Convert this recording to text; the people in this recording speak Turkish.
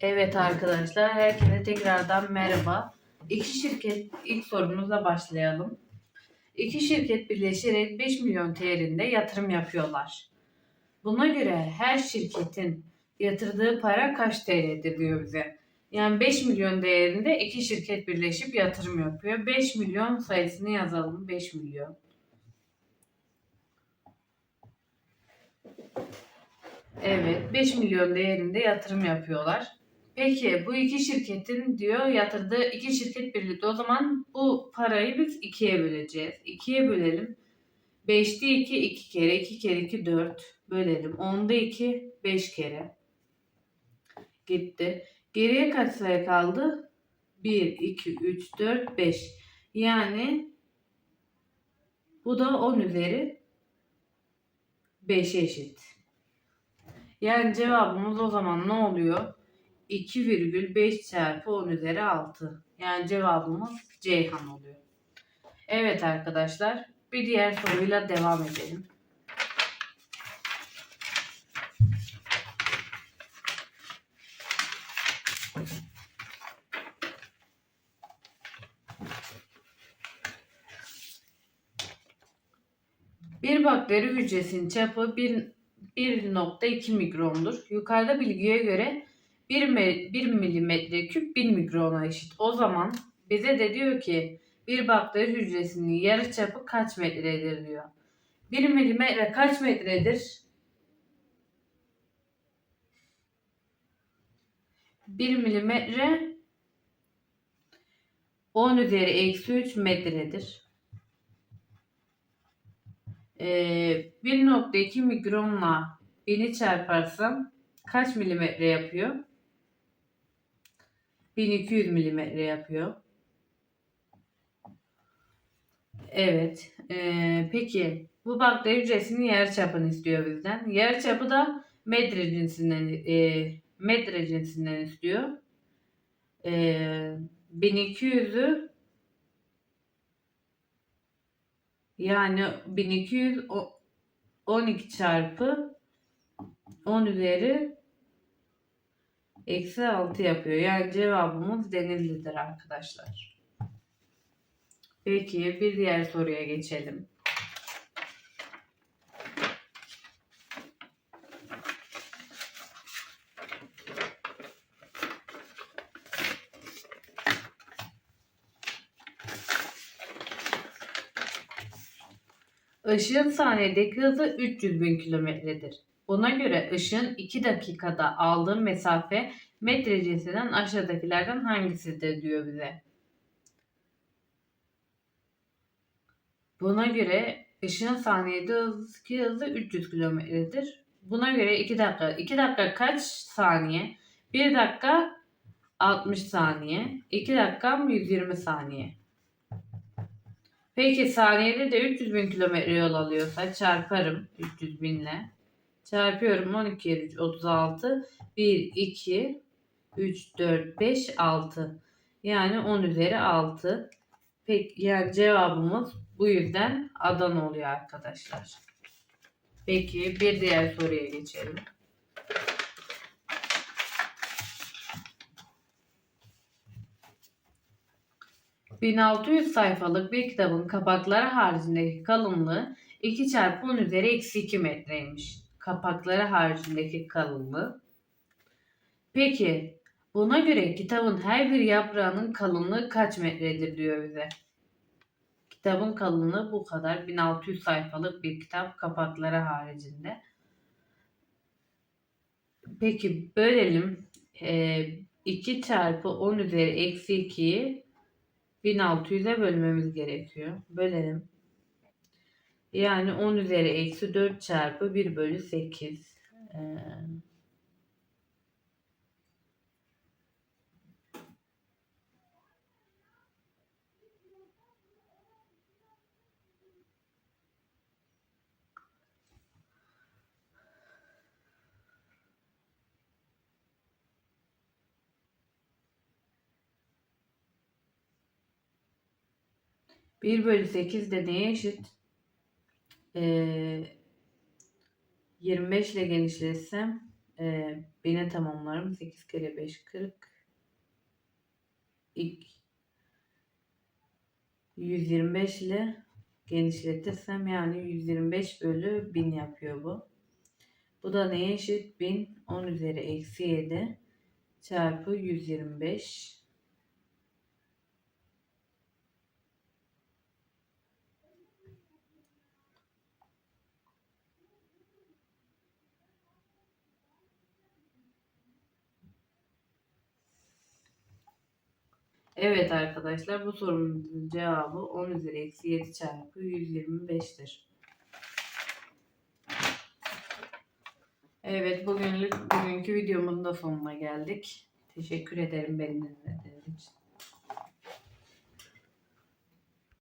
Evet arkadaşlar, herkese tekrardan merhaba. İki şirket, ilk sorumuzla başlayalım. İki şirket birleşerek 5 milyon TL'inde yatırım yapıyorlar. Buna göre her şirketin yatırdığı para kaç TL'dir diyor bize. Yani 5 milyon değerinde iki şirket birleşip yatırım yapıyor. 5 milyon sayısını yazalım. 5 milyon. Evet, 5 milyon değerinde yatırım yapıyorlar. Peki bu iki şirketin diyor yatırdığı iki şirket birlikte o zaman bu parayı biz ikiye böleceğiz. İkiye bölelim. 5'te 2 2 kere 2 kere 2 4 bölelim. 10'da 2 5 kere. Gitti. Geriye kaç sayı kaldı? 1 2 3 4 5. Yani bu da 10 üzeri 5 eşit. Yani cevabımız o zaman ne oluyor? 2,5 çarpı 10 üzeri 6. Yani cevabımız Ceyhan oluyor. Evet arkadaşlar bir diğer soruyla devam edelim. Bir bakteri hücresinin çapı 1 1.2 mikrondur. Yukarıda bilgiye göre 1, me, 1 milimetre küp 1 mikrona eşit. O zaman bize de diyor ki bir bakteri hücresinin yarıçapı kaç metredir diyor. 1 milimetre kaç metredir? 1 milimetre 10 üzeri eksi 3 metredir. Ee, 1.2 mikronla 1000'i çarparsam kaç milimetre yapıyor? 1200 milimetre yapıyor. Evet. Ee, peki bu bakteri hücresinin yarıçapını istiyor bizden. Yarıçapı da metre cinsinden e, metre cinsinden istiyor. Ee, 1200'ü yani 1212 çarpı 10 üzeri eksi 6 yapıyor. Yani cevabımız Denizli'dir arkadaşlar. Peki bir diğer soruya geçelim. Işığın saniyedeki hızı 300 bin kilometredir. Buna göre ışığın 2 dakikada aldığı mesafe metre cinsinden aşağıdakilerden hangisidir diyor bize. Buna göre ışığın saniyedeki hızı 300 kilometredir. Buna göre 2 dakika. 2 dakika kaç saniye? 1 dakika 60 saniye. 2 dakika 120 saniye. Peki saniyede de 300 bin kilometre yol alıyorsa çarparım 300 binle. Çarpıyorum 12 kere 3 36. 1, 2, 3, 4, 5, 6. Yani 10 üzeri 6. Peki yani cevabımız bu yüzden Adana oluyor arkadaşlar. Peki bir diğer soruya geçelim. ...1600 sayfalık bir kitabın kapakları haricindeki kalınlığı 2 çarpı 10 üzeri eksi 2 metreymiş. Kapakları haricindeki kalınlığı. Peki buna göre kitabın her bir yaprağının kalınlığı kaç metredir diyor bize. Kitabın kalınlığı bu kadar. 1600 sayfalık bir kitap kapakları haricinde. Peki bölelim. E, 2 çarpı 10 üzeri eksi 2'yi 1600'e bölmemiz gerekiyor. Bölelim. Yani 10 üzeri eksi 4 çarpı 1 bölü 8. Ee, Bir bölü 8 de neye eşit? Ee, 25 ile genişletsem e, bine tamamlarım. 8 kere 5 40. İlk 125 ile genişletirsem yani 125 bölü 1000 yapıyor bu. Bu da neye eşit? 1000 10 üzeri eksi 7 çarpı 125 Evet arkadaşlar bu sorumuzun cevabı 10 üzeri eksi 7 çarpı 125'tir. Evet bugünlük bugünkü videomuzun da sonuna geldik. Teşekkür ederim beni dinlediğiniz.